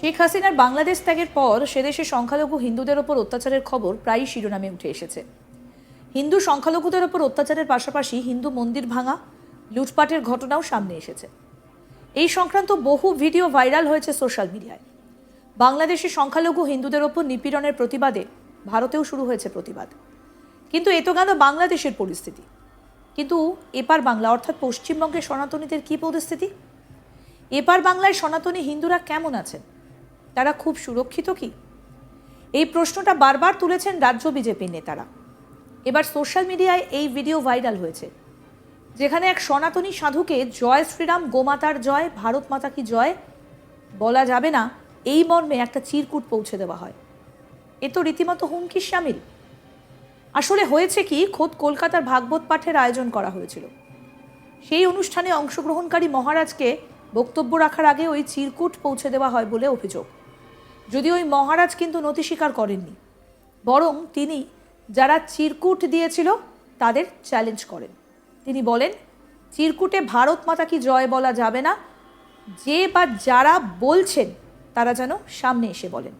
শেখ হাসিনার বাংলাদেশ ত্যাগের পর সেদেশে সংখ্যালঘু হিন্দুদের ওপর অত্যাচারের খবর প্রায়ই শিরোনামে উঠে এসেছে। হিন্দু সংখ্যালঘুদের ওপর অত্যাচারের পাশাপাশি হিন্দু মন্দির ভাঙা, লুটপাটের ঘটনাও সামনে এসেছে। এই সংক্রান্ত বহু ভিডিও ভাইরাল হয়েছে সোশ্যাল মিডিয়ায়। বাংলাদেশে সংখ্যালঘু হিন্দুদের ওপর নিপীড়নের প্রতিবাদে ভারতেও শুরু হয়েছে প্রতিবাদ। কিন্তু এ তো গেল বাংলাদেশের পরিস্থিতি। কিন্তু এপার বাংলা, অর্থাৎ পশ্চিমবঙ্গের সনাতনীদের কী পরিস্থিতি? এপার বাংলায় সনাতনী হিন্দুরা কেমন আছেন? তারা খুব সুরক্ষিত কি? এই প্রশ্নটা বারবার তুলেছেন রাজ্য বিজেপির নেতারা। এবার সোশ্যাল মিডিয়ায় এই ভিডিও ভাইরাল হয়েছে, যেখানে এক সনাতনী সাধুকে জয় শ্রীরাম, গোমাতার জয়, ভারত মাতা কি জয়, বলা যাবে না, এই মর্মে একটা চিরকুট পৌঁছে দেওয়া হয়। এ তো রীতিমতো হুমকি সামিল। আসলে হয়েছে কি, খোদ কলকাতার ভাগবত পাঠের আয়োজন করা হয়েছিল। সেই অনুষ্ঠানে অংশগ্রহণকারী মহারাজকে বক্তব্য রাখার আগে ওই চিরকুট পৌঁছে দেওয়া হয় বলে অভিযোগ। যদি ওই মহারাজ কিন্তু নথি স্বীকার করেননি। বরং তিনি যারা চিরকুট দিয়েছিল, তাদের চ্যালেঞ্জ করেন। তিনি বলেন, চিরকুটে ভারত মাতা কি জয় বলা যাবে না? যে বা যারা বলছেন, তারা যেন সামনে এসে বলেন।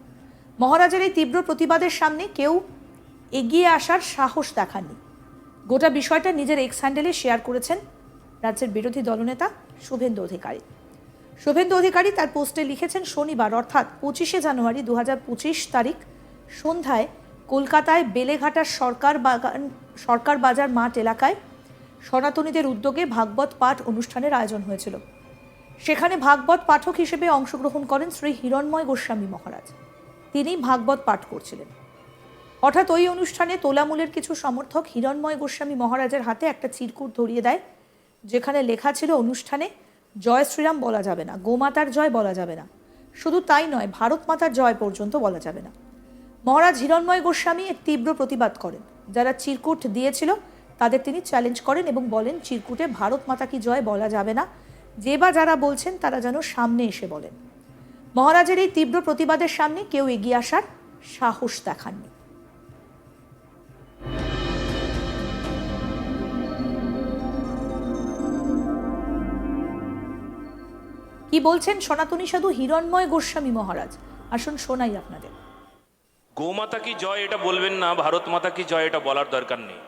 মহারাজের এই তীব্র প্রতিবাদের সামনে কেউ এগিয়ে আসার সাহস দেখাননি। গোটা বিষয়টা নিজের এক্স হ্যান্ডেলে শেয়ার করেছেন রাজ্যের বিরোধী দলনেতা শুভেন্দু অধিকারী। শুভেন্দু অধিকারী তার পোস্টে লিখেছেন, শনিবার, অর্থাৎ পঁচিশে জানুয়ারি দু হাজার পঁচিশ তারিখ সন্ধ্যায় কলকাতায় বেলেঘাটার সরকার বাগান, সরকার বাজার মাঠ এলাকায় সনাতনীদের উদ্যোগে ভাগবত পাঠ অনুষ্ঠানের আয়োজন হয়েছিল। সেখানে ভাগবত পাঠক হিসেবে অংশগ্রহণ করেন শ্রী হিরণময় গোস্বামী মহারাজ। তিনি ভাগবত পাঠ করছিলেন। হঠাৎ ওই অনুষ্ঠানে তোলামূলের কিছু সমর্থক হিরণময় গোস্বামী মহারাজের হাতে একটা চিরকুট ধরিয়ে দেয়, যেখানে লেখা ছিল অনুষ্ঠানে জয় শ্রীরাম বলা যাবে না, গোমাতার জয় বলা যাবে না। শুধু তাই নয়, ভারত মাতার জয় পর্যন্ত বলা যাবে না। মহারাজ হিরণময় গোস্বামী এর তীব্র প্রতিবাদ করেন। যারা চিরকুট দিয়েছিল, তাদের তিনি চ্যালেঞ্জ করেন এবং বলেন, চিরকুটে ভারত মাতা কি জয় বলা যাবে না? যে বা যারা বলছেন, তারা যেন সামনে এসে বলেন। মহারাজের এই তীব্র প্রতিবাদের সামনে কেউ এগিয়ে আসার সাহস দেখাননি। কি বলছেন? সনাতনী সাধু হিরণময় গোস্বামী মহারাজ। আসুন শোনাই আপনাদের। গোমাতা কি জয় এটা বলবেন না, ভারত মাতা কি জয় এটা বলার দরকার নেই।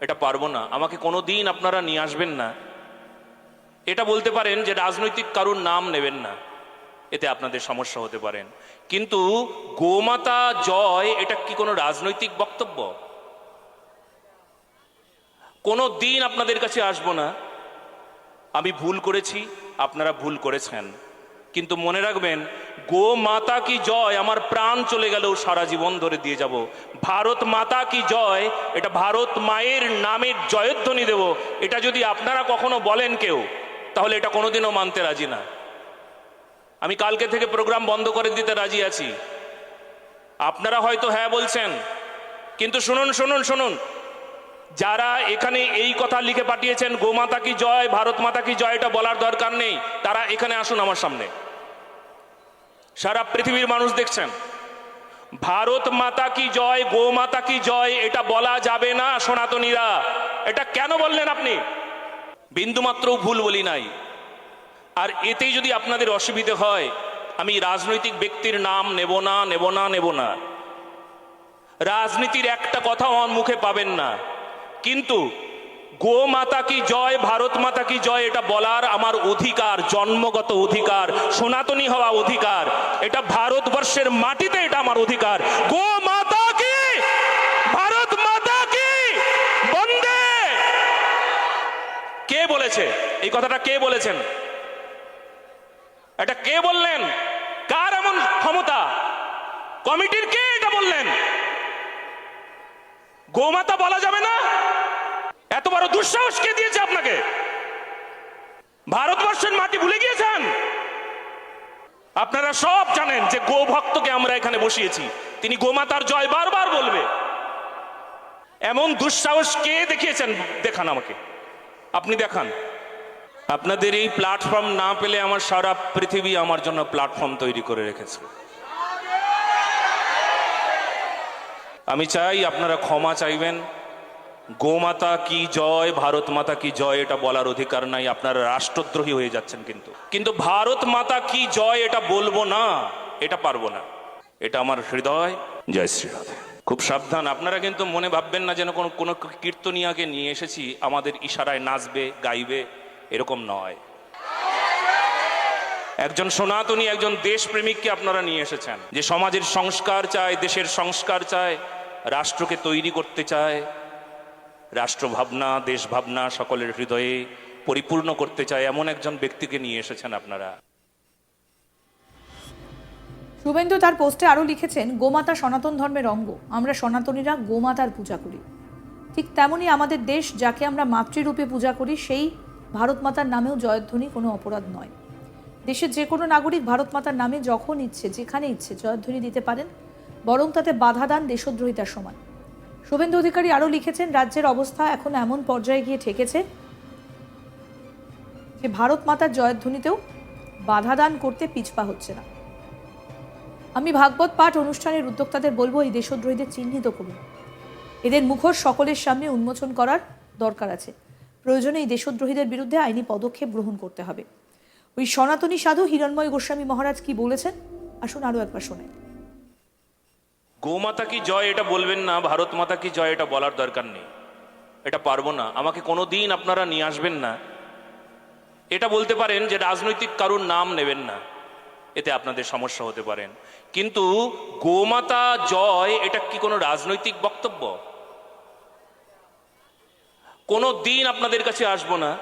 এটা পারব না। আমাকে কোনো দিন আপনারা নিয়ে আসবেন না। এটা বলতে পারেন যে রাজনৈতিক কারুর নাম নেবেন না। এতে আপনাদের সমস্যা হতে পারেন কিন্তু গোমাতা জয় এটা কি কোনো রাজনৈতিক বক্তব্য? কোনো দিন আপনাদের কাছে আসব না। আমি ভুল করেছি। আপনারা ভুল করেছেন। কিন্তু মনে রাখবেন, গো মাতা কি জয়, আমার প্রাণ চলে গেলেও সারা জীবন ধরে দিয়ে যাব। ভারত মাতা কি জয়, এটা ভারত মায়ের নামের জয়ধ্বনি দেব। এটা যদি আপনারা কখনো বলেন কেউ, তাহলে এটা কোনোদিনও মানতে রাজি না। আমি কালকে থেকে প্রোগ্রাম বন্ধ করে দিতে রাজি আছি। আপনারা হয়তো হ্যাঁ বলছেন, কিন্তু শুনুন শুনুন শুনুন। যারা এখানে এই কথা লিখে পাঠিয়েছেন, গোমাতা কি জয়, ভারত মাতা কি জয়, এটা বলার দরকার নেই, তারা এখানে আসুন আমার সামনে। সারা পৃথিবীর মানুষ দেখছেন, ভারত মাতা কি জয়, গোমাতা কি জয়, এটা বলা যাবে না, সনাতনীরা। এটা কেন বললেন আপনি? বিন্দুমাত্রও ভুল বলি নাই। আর এতেই যদি আপনাদের অসুবিধে হয়, আমি রাজনৈতিক ব্যক্তির নাম নেব না নেব না নেব না। রাজনীতির একটা কথাও আমার মুখে পাবেন না। কিন্তু গো মাতা কি জয়, ভারত মাতা কি জয়, এটা বলার আমার অধিকার, জন্মগত অধিকার, সনাতনী হওয়া অধিকার। এটা ভারতবর্ষের মাটিতে এটা আমার অধিকার। গো মাতা কি? ভারত মাতা কি? বন্দে! কে বলেছে? এই কথাটা কে বলেছেন? এটা কে বললেন? কার এমন ক্ষমতা? কমিটির কে এটা বললেন? গোমাতা বলা যাবে না? এত বড় দুঃসাহস কে দিয়েছে আপনাকে? ভারতবর্ষের মাটি ভুলে গিয়েছেন? আপনারা সব জানেন যে গো ভক্তকে আমরা এখানে বসিয়েছি। তিনি গোমাতার জয় বারবার বলবে। এমন দুঃসাহস কে দেখিয়েছেন? দেখান আমাকে। আপনি দেখান। আপনাদের এই প্ল্যাটফর্ম না পেলে আমার সারা পৃথিবী আমার জন্য প্ল্যাটফর্ম তৈরি করে রেখেছে। আমি চাই আপনারা ক্ষমা চাইবেন। গোমাতা কি জয়, ভারত মাতা কি জয়, এটা বলার অধিকার নাই। আপনারা রাষ্ট্রদ্রোহী হয়ে যাচ্ছেন কিন্তু। কিন্তু ভারত মাতা কি জয়, এটা বলব না, এটা পারব না। এটা আমার হৃদয়। জয় শ্রী রাধে। খুব সাবধান। আপনারা কিন্তু মনে ভাববেন না যেন কোনো কোনো কীর্তনিয়াকে নিয়ে এসেছি, আমাদের ইশারায় নাচবে, গাইবে, এরকম নয়। একজন সনাতনী, একজন দেশপ্রেমিককে আপনারা নিয়ে এসেছেন। যে সমাজের সংস্কার চায়, দেশের সংস্কার চায়, রাষ্ট্রকে তৈরি করতে চায় রাষ্ট্রভাবনা, দেশভাবনা সকলের হৃদয়ে পরিপূর্ণ করতে চায় এমন একজন ব্যক্তিকে নিয়ে এসেছেন আপনারা। শুভেন্দু তার পোস্টে আরও লিখেছেন, গোমাতা সনাতন ধর্মের অঙ্গ, আমরা সনাতনীরা গোমাতার পূজা করি। ঠিক তেমনি আমাদের দেশ যাকে আমরা মাতৃরূপে পূজা করি, সেই ভারত মাতার নামেও জয়ধ্বনি কোনো অপরাধ নয়। দেশের যে কোনো নাগরিক ভারত মাতার নামে যখন ইচ্ছে, যেখানে ইচ্ছে, জয়ধ্বনি দিতে পারেন, বরং তাতে বাধা দান দেশদ্রোহিতার সমান শুভেন্দু অধিকারী আরও লিখেছেন, রাজ্যের অবস্থা এখন এমন পর্যায়ে গিয়ে ঠেকেছে যে ভারত মাতার জয়ধ্বনিতেও বাধা দান করতে পিছপা হচ্ছে না। আমি ভাগবত পাঠ অনুষ্ঠানের উদ্যোক্তাদের বলব, এই দেশদ্রোহীদের চিহ্নিত করুন। এদের মুখোশ সকলের সামনে উন্মোচন করার দরকার আছে। প্রয়োজনে এই দেশদ্রোহীদের বিরুদ্ধে আইনি পদক্ষেপ গ্রহণ করতে হবে। ওই সনাতনী সাধু হিরণময় গোস্বামী মহারাজ কি বলেছেন? আসুন আরও একবার শোনাই। গোমাতা কি জয় এটা বলবেন না, ভারত মাতা কি জয় এটা বলার দরকার নেই। এটা পারব না। আমাকে কোনো দিন আপনারা নিয়ে আসবেন না। এটা বলতে পারেন যে রাজনৈতিক কারুর নাম নেবেন না। এতে আপনাদের সমস্যা হতে পারেন কিন্তু গোমাতা জয়, এটা কি কোনো রাজনৈতিক বক্তব্য? কোনো দিন আপনাদের কাছে আসব না।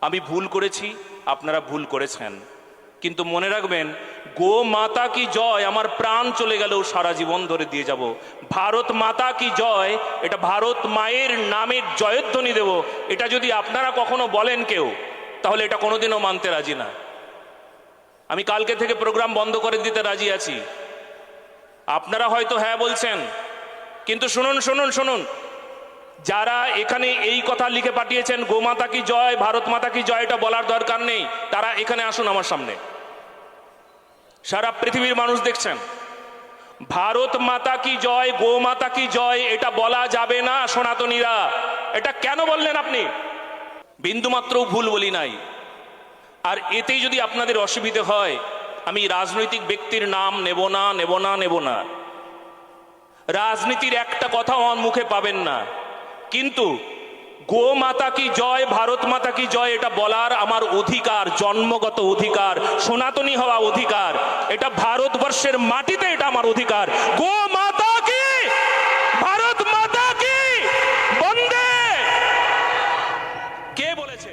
আমি ভুল করেছি, আপনারা ভুল করেছেন। কিন্তু মনে রাখবেন, গো মাতা কি জয়, আমার প্রাণ চলে গেলেও সারা জীবন ধরে দিয়ে যাব। ভারত মাতা কি জয়, এটা ভারত মায়ের নামের জয়ধ্বনি দেব। এটা যদি আপনারা কখনো বলেন কেউ, তাহলে এটা কোনোদিনও মানতে রাজি না। আমি কালকে থেকে প্রোগ্রাম বন্ধ করে দিতে রাজি আছি। আপনারা হয়তো হ্যাঁ বলছেন, কিন্তু শুনুন শুনুন শুনুন যারা এখানে এই কথা লিখে পাঠিয়েছেন, গোমাতা কি জয় ভারত মাতা কি জয়, এটা বলার দরকার নেই। তারা এখানে আসুন আমার সামনে। সারা পৃথিবীর মানুষ দেখছেন। ভারত মাতা কি জয়, গোমাতা কি জয়, এটা বলা যাবে না সনাতনীরা। এটা কেন বললেন আপনি? বিন্দুমাত্রও ভুল বলি নাই। আর এতেই যদি আপনাদের অসুবিধে হয়, আমি রাজনৈতিক ব্যক্তির নাম নেব না নেব না নেব না। রাজনীতির একটা কথাও আমার মুখে পাবেন না। কিন্তু গো মাতা কি জয়, ভারত মাতা কি জয়, এটা বলার আমার অধিকার, জন্মগত অধিকার, সনাতনী হওয়া অধিকার। এটা ভারতবর্ষের মাটিতে এটা আমার অধিকার। গো মাতা কি? ভারত মাতা কি? বন্দে! কে বলেছে?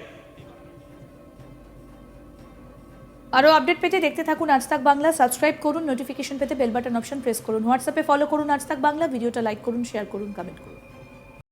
আরও আপডেট পেতে দেখতে থাকুন আজ তাক বাংলা। সাবস্ক্রাইব করুন, নোটিফিকেশন পেতে বেল বাটন অপশন প্রেস করুন। হোয়াটসঅ্যাপে ফলো করুন আজ তাক বাংলা। ভিডিওটা লাইক করুন, শেয়ার করুন কমেন্ট করুন।